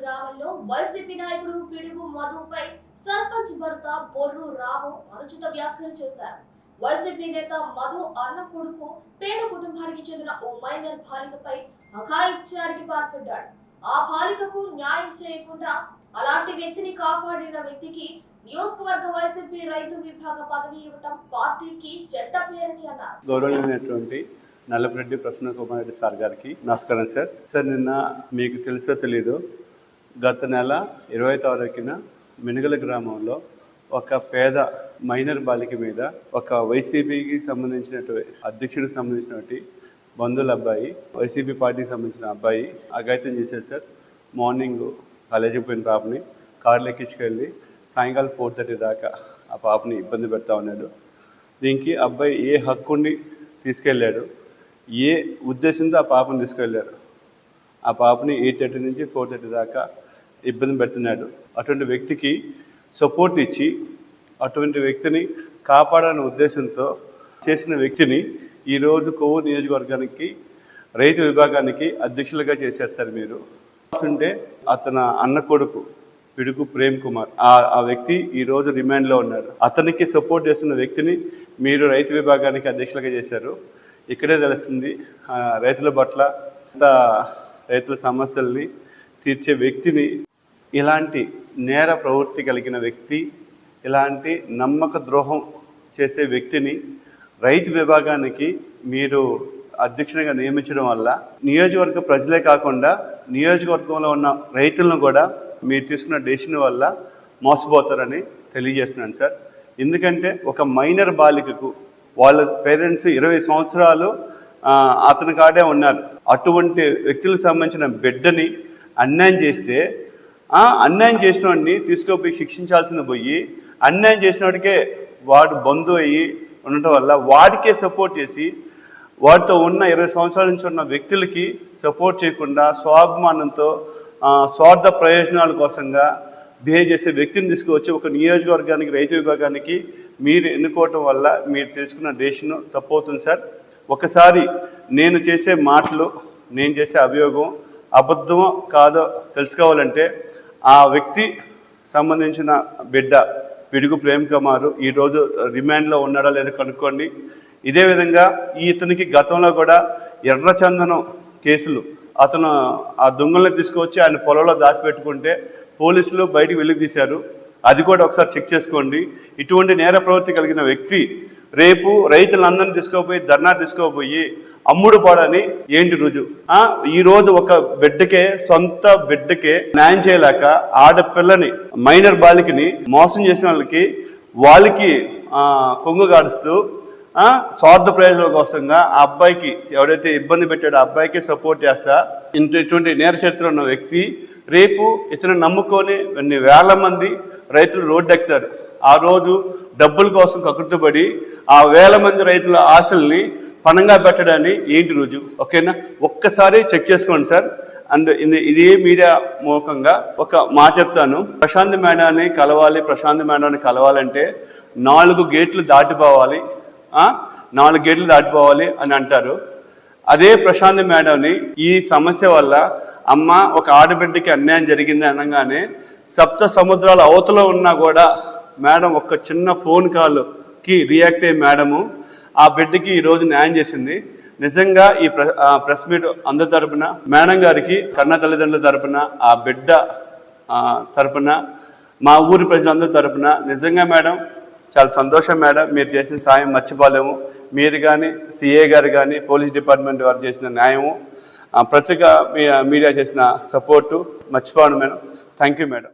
గ్రామంలో వైసీపీ నాయకుడు పిడుగు మధుపై సర్పంచ్ భర్త బొర్రు రాము అనుచిత వ్యాఖ్యలు చేశారు. వైసీపీ నేత మధు అన్న కొడుకు పేద కుటుంబానికి చెందిన ఓ మైనర్ బాలికపై అఘాయిత్యానికి పాల్పడ్డాడు. ఆ బాలికకు న్యాయం చేయకుండా అలాంటి వ్యక్తిని కాపాడిన వ్యక్తికి నియోజకవర్గ వైసీపీ రైతు విభాగ పదవి ఇవ్వటం పార్టీకి చెడ్డ పేరని అన్నారు. గౌరవమైనటువంటి నల్లపరెడ్డి ప్రసన్న కుమార్ రెడ్డి సార్ గారికి నమస్కారం సార్. సార్ నిన్న మీకు తెలుసో తెలీదు గత నెల ఇరవై తారీఖున మినగల గ్రామంలో ఒక పేద మైనర్ బాలిక మీద ఒక వైసీపీకి సంబంధించినటువంటి అధ్యక్షుడికి సంబంధించినటువంటి బంధువుల అబ్బాయి వైసీపీ పార్టీకి సంబంధించిన అబ్బాయి అఘాయితం చేశారు సార్. మార్నింగ్ కాలేజీకి పోయిన పాపని కార్లు ఎక్కించుకెళ్ళి సాయంకాలం ఫోర్ థర్టీ దాకా ఆ పాపని ఇబ్బంది పెడతా ఉన్నాడు. దీనికి అబ్బాయి ఏ హక్కుండి తీసుకెళ్ళాడు? ఏ ఉద్దేశంతో ఆ పాపను తీసుకెళ్ళాడు ఆ పాపని ఎయిట్ థర్టీ నుంచి ఫోర్ థర్టీ దాకా ఇబ్బంది పెడుతున్నాడు. అటువంటి వ్యక్తికి సపోర్ట్ ఇచ్చి అటువంటి వ్యక్తిని కాపాడాలనే ఉద్దేశంతో చేసిన వ్యక్తిని ఈరోజు కొవ్వు నియోజకవర్గానికి రైతు విభాగానికి అధ్యక్షులుగా చేశారు సార్ మీరు. ఉంటే అతను అన్న కొడుకు పిడుగు ప్రేమ్ కుమార్. ఆ వ్యక్తి ఈరోజు రిమాండ్లో ఉన్నాడు. అతనికి సపోర్ట్ చేస్తున్న వ్యక్తిని మీరు రైతు విభాగానికి అధ్యక్షులుగా చేశారు. ఇక్కడే తెలుస్తుంది రైతుల పట్ల రైతుల సమస్యల్ని తీర్చే వ్యక్తిని ఇలాంటి నేర ప్రవృత్తి కలిగిన వ్యక్తి ఇలాంటి నమ్మక ద్రోహం చేసే వ్యక్తిని రైతు విభాగానికి మీరు అధ్యక్షునిగా నియమించడం వల్ల నియోజకవర్గ ప్రజలే కాకుండా నియోజకవర్గంలో ఉన్న రైతులను కూడా మీరు తీసుకున్న డెసిషన్ వల్ల మోసపోతారని తెలియజేస్తున్నాను సార్. ఎందుకంటే ఒక మైనర్ బాలికకు వాళ్ళ పేరెంట్స్ ఇరవై సంవత్సరాలు అతని కాడే ఉన్నారు. అటువంటి వ్యక్తులకు సంబంధించిన బిడ్డని అన్యాయం చేస్తే అన్యాయం చేసిన వాడిని తీసుకుపోయి శిక్షించాల్సింది పోయి అన్యాయం చేసిన వాడికే వాడు బంధు అయ్యి ఉండటం వల్ల వాడికే సపోర్ట్ చేసి వాడితో ఉన్న ఇరవై సంవత్సరాల నుంచి ఉన్న వ్యక్తులకి సపోర్ట్ చేయకుండా స్వాభిమానంతో స్వార్థ ప్రయోజనాల కోసంగా బిహేవ్ చేసే వ్యక్తిని తీసుకువచ్చి ఒక నియోజకవర్గానికి రైతు విభాగానికి మీరు ఎన్నుకోవటం వల్ల మీరు తెలుసుకున్న డెసిషన్ తప్పవుతుంది సార్. ఒకసారి నేను చేసే మాటలు నేను చేసే అభియోగం అబద్ధమో కాదో తెలుసుకోవాలంటే ఆ వ్యక్తి సంబంధించిన బిడ్డ పిడుగు ప్రేమ్ కుమారు ఈరోజు రిమాండ్లో ఉన్నాడా లేదో కనుక్కోండి. ఇదే విధంగా ఈ ఇతనికి గతంలో కూడా ఎర్రచందనం కేసులు అతను ఆ దొంగలను తీసుకొచ్చి ఆయన పొలంలో దాచిపెట్టుకుంటే పోలీసులు బయటికి వెలుగు తీశారు. అది కూడా ఒకసారి చెక్ చేసుకోండి. ఇటువంటి నేర ప్రవృత్తి కలిగిన వ్యక్తి రేపు రైతులందరినీ తీసుకోపోయి ధర్నా తీసుకోపోయి అమ్ముడు పాడని ఏంటి రుజువు? ఆ, ఈ రోజు ఒక బిడ్డకే సొంత బిడ్డకే న్యాయం చేయలేక ఆడపిల్లని మైనర్ బాలికని మోసం చేసిన వాళ్ళకి వాళ్ళకి కొంగు గాడుస్తూ ఆ, స్వార్థ ప్రయోజనాల కోసంగా ఆ అబ్బాయికి ఎవడైతే ఇబ్బంది పెట్టాడో ఆ అబ్బాయికి సపోర్ట్ చేస్తా. ఇటువంటి నేర చరిత్ర ఉన్న వ్యక్తి రేపు ఇతను నమ్ముకొని కొన్ని వేల మంది రైతులు రోడ్డు ఎక్కుతారు. ఆ రోజు డబ్బుల కోసం కక్కుర్తుపడి ఆ వేల మంది రైతుల ఆశల్ని పణంగా పెట్టడాన్ని ఏంటి రోజు? ఓకేనా? ఒక్కసారి చెక్ చేసుకోండి సార్. అండ్ ఇది ఇదే మీడియా మూలకంగా ఒక మాట చెప్తాను. ప్రశాంత్ మేడాన్ని కలవాలి ప్రశాంత్ మేడాన్ని కలవాలంటే నాలుగు గేట్లు దాటిపోవాలి. నాలుగు గేట్లు దాటిపోవాలి అని అంటారు. అదే ప్రశాంత్ మేడంని ఈ సమస్య వల్ల అమ్మ ఒక ఆడబిడ్డకి అన్యాయం జరిగింది అనగానే సప్త సముద్రాల అవతల ఉన్నా కూడా మేడం ఒక చిన్న ఫోన్ కాల్కి రియాక్ట్ అయ్యే మేడము ఆ బిడ్డకి ఈరోజు న్యాయం చేసింది. నిజంగా ఈ ప్ర ప్రెస్ మీట్ అందరి తరపున మేడం గారికి కన్న తల్లిదండ్రుల తరపున ఆ బిడ్డ తరపున మా ఊరి ప్రజలందరి తరపున నిజంగా మేడం చాలా సంతోషం మేడం. మీరు చేసిన సాయం మర్చిపోలేము. మీరు కానీ సిఏ గారు కానీ పోలీస్ డిపార్ట్మెంట్ వారు చేసిన న్యాయము ఆ, పత్రిక మీ- మీడియా చేసిన సపోర్టు మర్చిపోను మేడం. Thank you madam.